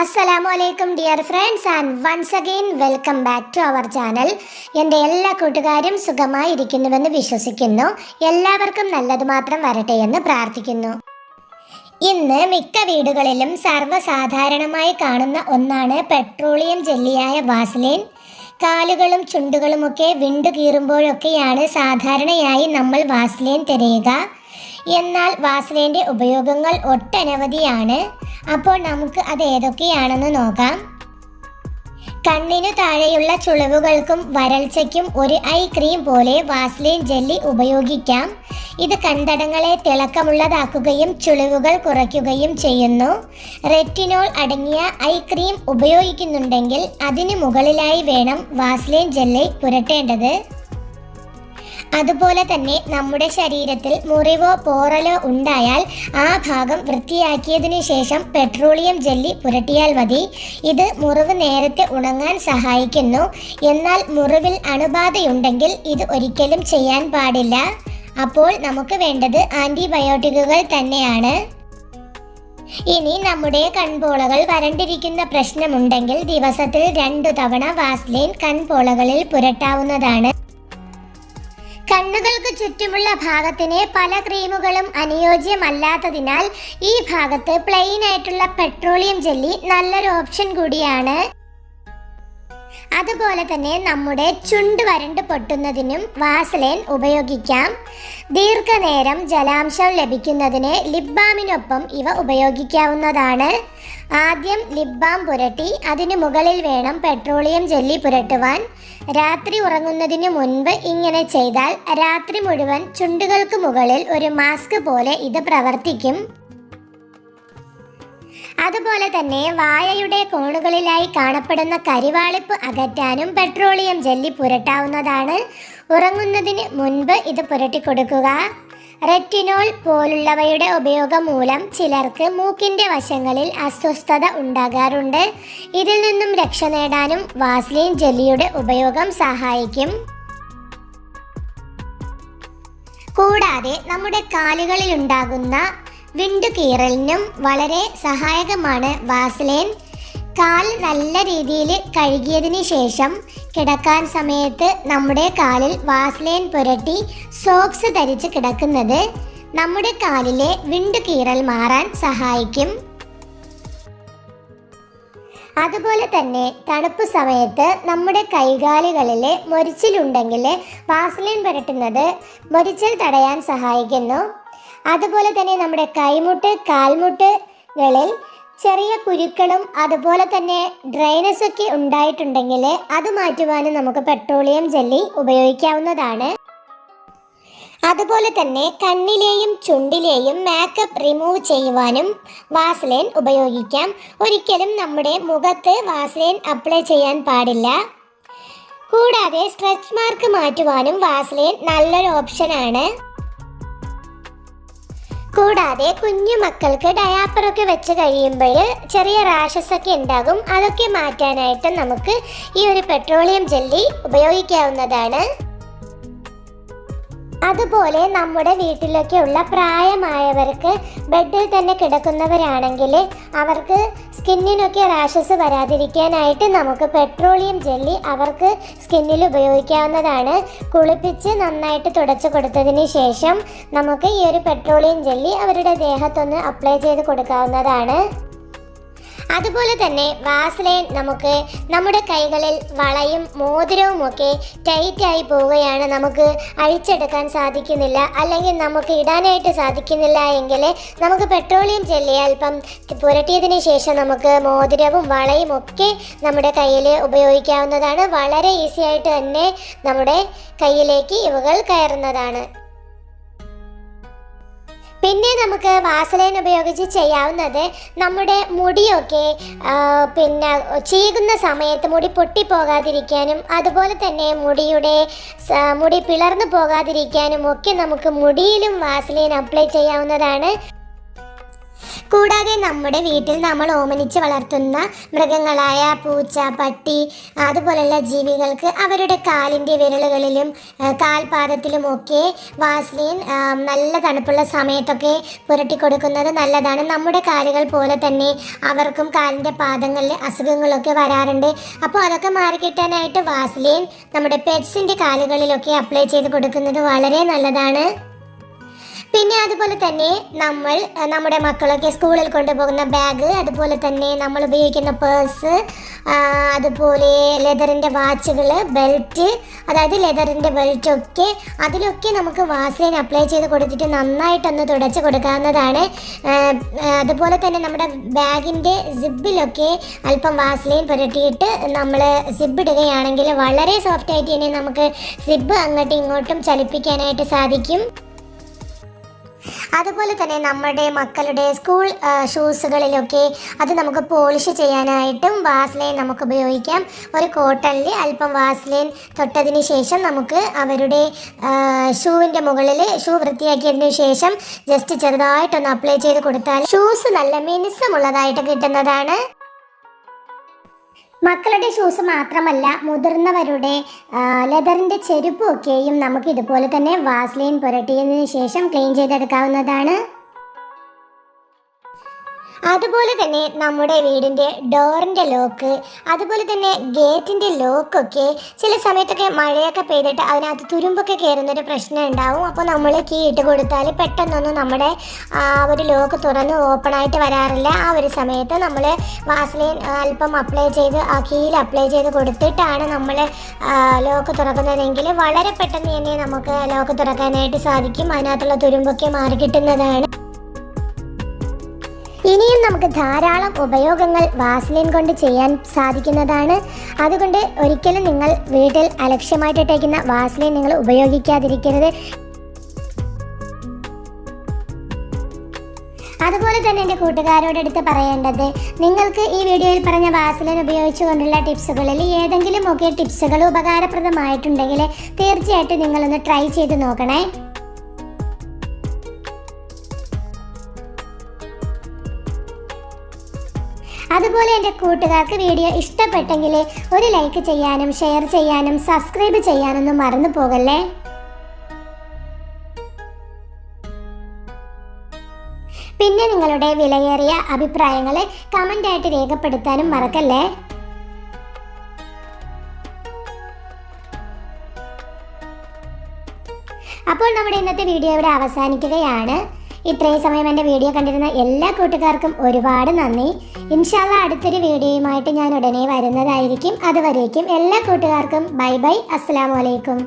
അസ്സലാമു അലൈക്കും dear friends and once again welcome back to our channel എന്റെ എല്ലാ കൂട്ടുകാരും സുഖമായിരിക്കുന്നുവെന്ന് വിശ്വസിക്കുന്നു. എല്ലാവർക്കും നല്ലത് മാത്രം വരട്ടെ എന്ന് പ്രാർത്ഥിക്കുന്നു. ഇന്ന് മിക്ക വീടുകളിലും സർവസാധാരണമായി കാണുന്ന ഒന്നാണ് പെട്രോളിയം ജെല്ലിയായ വാസ്ലിൻ. കാലുകളും ചുണ്ടുകളുമൊക്കെ വിണ്ടു കീറുമ്പോഴൊക്കെയാണ് സാധാരണയായി നമ്മൾ വാസ്ലിൻ തിരയുക. എന്നാൽ വാസലിന്റെ ഉപയോഗങ്ങൾ ഒട്ടനവധിയാണ്. അപ്പോൾ നമുക്ക് അത് ഏതൊക്കെയാണെന്ന് നോക്കാം. കണ്ണിനു താഴെയുള്ള ചുളിവുകൾക്കും വരൾച്ചയ്ക്കും ഒരു ഐ ക്രീം പോലെ വാസ്ലിൻ ജെല്ലി ഉപയോഗിക്കാം. ഇത് കൺതടങ്ങളെ തിളക്കമുള്ളതാക്കുകയും ചുളിവുകൾ കുറയ്ക്കുകയും ചെയ്യുന്നു. റെറ്റിനോൾ അടങ്ങിയ ഐ ക്രീം ഉപയോഗിക്കുന്നുണ്ടെങ്കിൽ അതിന് മുകളിലായി വേണം വാസ്ലിൻ ജെല്ലി പുരട്ടേണ്ടത്. അതുപോലെ തന്നെ നമ്മുടെ ശരീരത്തിൽ മുറിവോ പോറലോ ഉണ്ടായാൽ ആ ഭാഗം വൃത്തിയാക്കിയതിനു ശേഷം പെട്രോളിയം ജെല്ലി പുരട്ടിയാൽ മതി. ഇത് മുറിവ് നേരത്തെ ഉണങ്ങാൻ സഹായിക്കുന്നു. എന്നാൽ മുറിവിൽ അണുബാധയുണ്ടെങ്കിൽ ഇത് ഒരിക്കലും ചെയ്യാൻ പാടില്ല. അപ്പോൾ നമുക്ക് വേണ്ടത് ആന്റിബയോട്ടിക്കുകൾ തന്നെയാണ്. ഇനി നമ്മുടെ കൺപോളകൾ വരണ്ടിരിക്കുന്ന പ്രശ്നമുണ്ടെങ്കിൽ ദിവസത്തിൽ രണ്ടു തവണ വാസ്ലിൻ കൺപോളകളിൽ പുരട്ടാവുന്നതാണ്. കണ്ണുകൾക്ക് ചുറ്റുമുള്ള ഭാഗത്തിന് പല ക്രീമുകളും അനുയോജ്യമല്ലാത്തതിനാൽ ഈ ഭാഗത്ത് പ്ലെയിൻ ആയിട്ടുള്ള പെട്രോളിയം ജെല്ലി നല്ലൊരു ഓപ്ഷൻ കൂടിയാണ്. അതുപോലെ തന്നെ നമ്മുടെ ചുണ്ട് വരണ്ട് പൊട്ടുന്നതിനും വാസലൈൻ ഉപയോഗിക്കാം. ദീർഘനേരം ജലാംശം ലഭിക്കുന്നതിന് ലിപ് ബാമിനൊപ്പം ഇവ ഉപയോഗിക്കാവുന്നതാണ്. ആദ്യം ലിപ് ബാം പുരട്ടി അതിന് മുകളിൽ വേണം പെട്രോളിയം ജെല്ലി പുരട്ടുവാൻ. രാത്രി ഉറങ്ങുന്നതിന് മുൻപ് ഇങ്ങനെ ചെയ്താൽ രാത്രി മുഴുവൻ ചുണ്ടുകൾക്ക് മുകളിൽ ഒരു മാസ്ക് പോലെ ഇത് പ്രവർത്തിക്കും. അതുപോലെ തന്നെ വായയുടെ കോണുകളിലായി കാണപ്പെടുന്ന കരിവാളിപ്പ് അകറ്റാനും പെട്രോളിയം ജെല്ലി പുരട്ടാവുന്നതാണ്. ഉറങ്ങുന്നതിന് മുൻപ് ഇത് പുരട്ടിക്കൊടുക്കുക. റെറ്റിനോൾ പോലുള്ളവയുടെ ഉപയോഗം മൂലം ചിലർക്ക് മൂക്കിന്റെ വശങ്ങളിൽ അസ്വസ്ഥത ഉണ്ടാകാറുണ്ട്. ഇതിൽ നിന്നും രക്ഷ നേടാനും വാസ്ലിൻ ജെല്ലിയുടെ ഉപയോഗം സഹായിക്കും. കൂടാതെ നമ്മുടെ കാലുകളിൽ ഉണ്ടാകുന്ന വിണ്ടുകീറലിനും വളരെ സഹായകമാണ് വാസ്ലിൻ. കാൽ നല്ല രീതിയിൽ കഴുകിയതിന് ശേഷം കിടക്കാൻ സമയത്ത് നമ്മുടെ കാലിൽ വാസ്ലൈൻ പുരട്ടി സോക്സ് ധരിച്ച് കിടക്കുന്നത് നമ്മുടെ കാലിലെ വിണ്ടുകീറൽ മാറാൻ സഹായിക്കും. അതുപോലെ തന്നെ തണുപ്പ് സമയത്ത് നമ്മുടെ കൈകാലുകളിലെ മൊരിച്ചിലുണ്ടെങ്കിൽ വാസ്ലൈൻ പുരട്ടുന്നത് മൊരിച്ചിൽ തടയാൻ സഹായിക്കുന്നു. അതുപോലെ തന്നെ നമ്മുടെ കൈമുട്ട് കാൽമുട്ടുകളിൽ ചെറിയ കുരുക്കളും അതുപോലെ തന്നെ ഡ്രൈനസ് ഒക്കെ ഉണ്ടായിട്ടുണ്ടെങ്കിൽ അത് മാറ്റുവാനും നമുക്ക് പെട്രോളിയം ജെല്ലി ഉപയോഗിക്കാവുന്നതാണ്. അതുപോലെ തന്നെ കണ്ണിലെയും ചുണ്ടിലെയും മേക്കപ്പ് റിമൂവ് ചെയ്യുവാനും വാസ്ലൈൻ ഉപയോഗിക്കാം. ഒരിക്കലും നമ്മുടെ മുഖത്ത് വാസ്ലൈൻ അപ്ലൈ ചെയ്യാൻ പാടില്ല. കൂടാതെ സ്ട്രെച്ച് മാർക്ക് മാറ്റുവാനും വാസ്ലൈൻ നല്ലൊരു ഓപ്ഷനാണ് കൂടാതെ കുഞ്ഞു മക്കൾക്ക് ഡയാപ്പറൊക്കെ വെച്ച് കഴിയുമ്പോൾ ചെറിയ റാഷസ് ഒക്കെ ഉണ്ടാകും. അതൊക്കെ മാറ്റാനായിട്ട് നമുക്ക് ഈ ഒരു പെട്രോളിയം ജെല്ലി ഉപയോഗിക്കാവുന്നതാണ്. അതുപോലെ നമ്മുടെ വീട്ടിലൊക്കെയുള്ള പ്രായമായവർക്ക് ബെഡിൽ തന്നെ കിടക്കുന്നവരാണെങ്കിൽ അവർക്ക് സ്കിന്നിനൊക്കെ റാഷസ് വരാതിരിക്കാനായിട്ട് നമുക്ക് പെട്രോളിയം ജെല്ലി അവർക്ക് സ്കിന്നിൽ ഉപയോഗിക്കാവുന്നതാണ്. കുളിപ്പിച്ച് നന്നായിട്ട് തുടച്ചു കൊടുത്തതിന് ശേഷം നമുക്ക് ഈ ഒരു പെട്രോളിയം ജെല്ലി അവരുടെ ദേഹത്തൊന്ന് അപ്ലൈ ചെയ്ത് കൊടുക്കാവുന്നതാണ്. അതുപോലെ തന്നെ വാസലൈൻ നമുക്ക് നമ്മുടെ കൈകളിൽ വളയും മോതിരവും ഒക്കെ ടൈറ്റായി പോവുകയാണ്. നമുക്ക് അഴിച്ചെടുക്കാൻ സാധിക്കുന്നില്ല. അല്ലെങ്കിൽ നമുക്ക് ഇടാനായിട്ട് സാധിക്കുന്നില്ല എങ്കിൽ നമുക്ക് പെട്രോളിയം ജെല്ലി അല്പം പുരട്ടിയതിന് ശേഷം നമുക്ക് മോതിരവും വളയും ഒക്കെ നമ്മുടെ കയ്യിൽ ഉപയോഗിക്കാവുന്നതാണ്. വളരെ ഈസിയായിട്ട് തന്നെ നമ്മുടെ കയ്യിലേക്ക് ഇവകൾ കയറുന്നതാണ്. പിന്നെ നമുക്ക് വാസലൈൻ ഉപയോഗിച്ച് ചെയ്യാവുന്നത് നമ്മുടെ മുടിയൊക്കെ പിന്നെ ചീകുന്ന സമയത്ത് മുടി പൊട്ടിപ്പോകാതിരിക്കാനും അതുപോലെ തന്നെ മുടിയുടെ മുടി പിളർന്നു പോകാതിരിക്കാനും ഒക്കെ നമുക്ക് മുടിയിലും വാസലൈൻ അപ്ലൈ ചെയ്യാവുന്നതാണ്. കൂടാതെ നമ്മുടെ വീട്ടിൽ നമ്മൾ ഓമനിച്ച് വളർത്തുന്ന മൃഗങ്ങളായ പൂച്ച പട്ടി അതുപോലെയുള്ള ജീവികൾക്ക് അവരുടെ കാലിന്റെ വിരലുകളിലും കാൽപാദത്തിലും ഒക്കെ വാസ്ലിൻ നല്ല തണുപ്പുള്ള സമയത്തൊക്കെ പുരട്ടി കൊടുക്കുന്നത് നല്ലതാണ്. നമ്മുടെ കാലുകൾ പോലെ തന്നെ അവർക്കും കാലിന്റെ പാദങ്ങളിൽ അസുഖങ്ങളൊക്കെ വരാറുണ്ട്. അപ്പോൾ അതൊക്കെ മാറിക്കിട്ടാനായിട്ട് വാസ്ലിൻ നമ്മുടെ പെറ്റ്സിന്റെ കാലുകളിലൊക്കെ അപ്ലൈ ചെയ്ത് കൊടുക്കുന്നത് വളരെ നല്ലതാണ്. പിന്നെ അതുപോലെ തന്നെ നമ്മൾ നമ്മുടെ മക്കളൊക്കെ സ്കൂളിൽ കൊണ്ടുപോകുന്ന ബാഗ് അതുപോലെ തന്നെ നമ്മൾ ഉപയോഗിക്കുന്ന പേഴ്സ് അതുപോലെ ലെതറിന്റെ വാച്ചുകൾ ബെൽറ്റ് അതായത് ലെതറിന്റെ ബെൽറ്റൊക്കെ അതിലൊക്കെ നമുക്ക് വാസലിൻ അപ്ലൈ ചെയ്ത് കൊടുത്തിട്ട് നന്നായിട്ടൊന്ന് തുടച്ച് കൊടുക്കാവുന്നതാണ്. അതുപോലെ തന്നെ നമ്മുടെ ബാഗിന്റെ സിബിലൊക്കെ അല്പം വാസലിൻ പുരട്ടിയിട്ട് നമ്മൾ സിബ് ഇടുകയാണെങ്കിൽ വളരെ സോഫ്റ്റായിട്ട് തന്നെ നമുക്ക് സിബ് അങ്ങോട്ടും ഇങ്ങോട്ടും ചലിപ്പിക്കാനായിട്ട് സാധിക്കും. അതുപോലെ തന്നെ നമ്മുടെ മക്കളുടെ സ്കൂൾ ഷൂസുകളിലൊക്കെ അത് നമുക്ക് പോളിഷ് ചെയ്യാനായിട്ടും വാസ്ലൈൻ നമുക്ക് ഉപയോഗിക്കാം. ഒരു കോട്ടണിൽ അല്പം വാസ്ലൈൻ തൊട്ടതിന് ശേഷം നമുക്ക് അവരുടെ ഷൂവിന്റെ മുകളിൽ ഷൂ വൃത്തിയാക്കിയതിനു ശേഷം ജസ്റ്റ് ചെറുതായിട്ടൊന്ന് അപ്ലൈ ചെയ്ത് കൊടുത്താൽ ഷൂസ് നല്ല മിനുസമുള്ളതായിട്ട് കിട്ടുന്നതാണ്. മക്കളുടെ ഷൂസ് മാത്രമല്ല മുതിർന്നവരുടെ ലെതറിന്റെ ചെരുപ്പൊക്കെയും നമുക്ക് ഇതുപോലെ തന്നെ വാസ്ലൈൻ പുരട്ടിയതിന് ശേഷം ക്ലീൻ ചെയ്തെടുക്കാവുന്നതാണ്. അതുപോലെ തന്നെ നമ്മുടെ വീടിന്റെ ഡോറിന്റെ ലോക്ക് അതുപോലെ തന്നെ ഗേറ്റിന്റെ ലോക്കൊക്കെ ചില സമയത്തൊക്കെ മഴയൊക്കെ പെയ്തിട്ട് അതിനകത്ത് തുരുമ്പൊക്കെ കയറുന്നൊരു പ്രശ്നം ഉണ്ടാവും. അപ്പോൾ നമ്മൾ കീ ഇട്ട് കൊടുത്താൽ പെട്ടെന്നൊന്നും നമ്മുടെ ആ ഒരു ലോക്ക് തുറന്ന് ഓപ്പണായിട്ട് വരാറില്ല. ആ ഒരു സമയത്ത് നമ്മൾ വാസ്ലിൻ അല്പം അപ്ലൈ ചെയ്ത് ആ കീയിൽ അപ്ലൈ ചെയ്ത് കൊടുത്തിട്ടാണ് നമ്മൾ ലോക്ക് തുറക്കുന്നതെങ്കിൽ വളരെ പെട്ടെന്ന് തന്നെ നമുക്ക് ലോക്ക് തുറക്കാനായിട്ട് സാധിക്കും. അതിനകത്തുള്ള തുരുമ്പൊക്കെ മാറി കിട്ടുന്നതാണ്. ഇനിയും നമുക്ക് ധാരാളം ഉപയോഗങ്ങൾ വാസ്ലിൻ കൊണ്ട് ചെയ്യാൻ സാധിക്കുന്നതാണ്. അതുകൊണ്ട് ഒരിക്കലും നിങ്ങൾ വീട്ടിൽ അലക്ഷ്യമായിട്ടിട്ടേക്കുന്ന വാസ്ലിൻ നിങ്ങൾ ഉപയോഗിക്കാതിരിക്കരുത്. അതുപോലെ തന്നെ എന്റെ കൂട്ടുകാരോട് അടുത്ത് പറയേണ്ടത് നിങ്ങൾക്ക് ഈ വീഡിയോയിൽ പറഞ്ഞ വാസലിൻ ഉപയോഗിച്ചുകൊണ്ടുള്ള ടിപ്സുകളിൽ ഏതെങ്കിലും ഒക്കെ ടിപ്സുകൾ ഉപകാരപ്രദമായിട്ടുണ്ടെങ്കിൽ തീർച്ചയായിട്ടും നിങ്ങളൊന്ന് ട്രൈ ചെയ്ത് നോക്കണേ. അതുപോലെ എന്റെ കൂട്ടുകാർക്ക് വീഡിയോ ഇഷ്ടപ്പെട്ടെങ്കിൽ ഒരു ലൈക്ക് ചെയ്യാനും ഷെയർ ചെയ്യാനും സബ്സ്ക്രൈബ് ചെയ്യാനൊന്നും മറന്നു പോകല്ലേ? പിന്നെ നിങ്ങളുടെ വിലയേറിയ അഭിപ്രായങ്ങൾ കമന്റായിട്ട് രേഖപ്പെടുത്താനും മറക്കല്ലേ? അപ്പോൾ നമ്മുടെ ഇന്നത്തെ വീഡിയോ ഇവിടെ അവസാനിക്കുകയാണ്. ഇത്രയും സമയം എന്റെ വീഡിയോ കണ്ടിരുന്ന എല്ലാ കൂട്ടുകാർക്കും ഒരുപാട് നന്ദി. ഇൻഷാല്ല അടുത്തൊരു വീഡിയോയുമായിട്ട് ഞാൻ ഉടനെ വരുന്നതായിരിക്കും. അതുവരേക്കും എല്ലാ കൂട്ടുകാർക്കും ബൈ ബൈ. അസ്സാം വലൈക്കും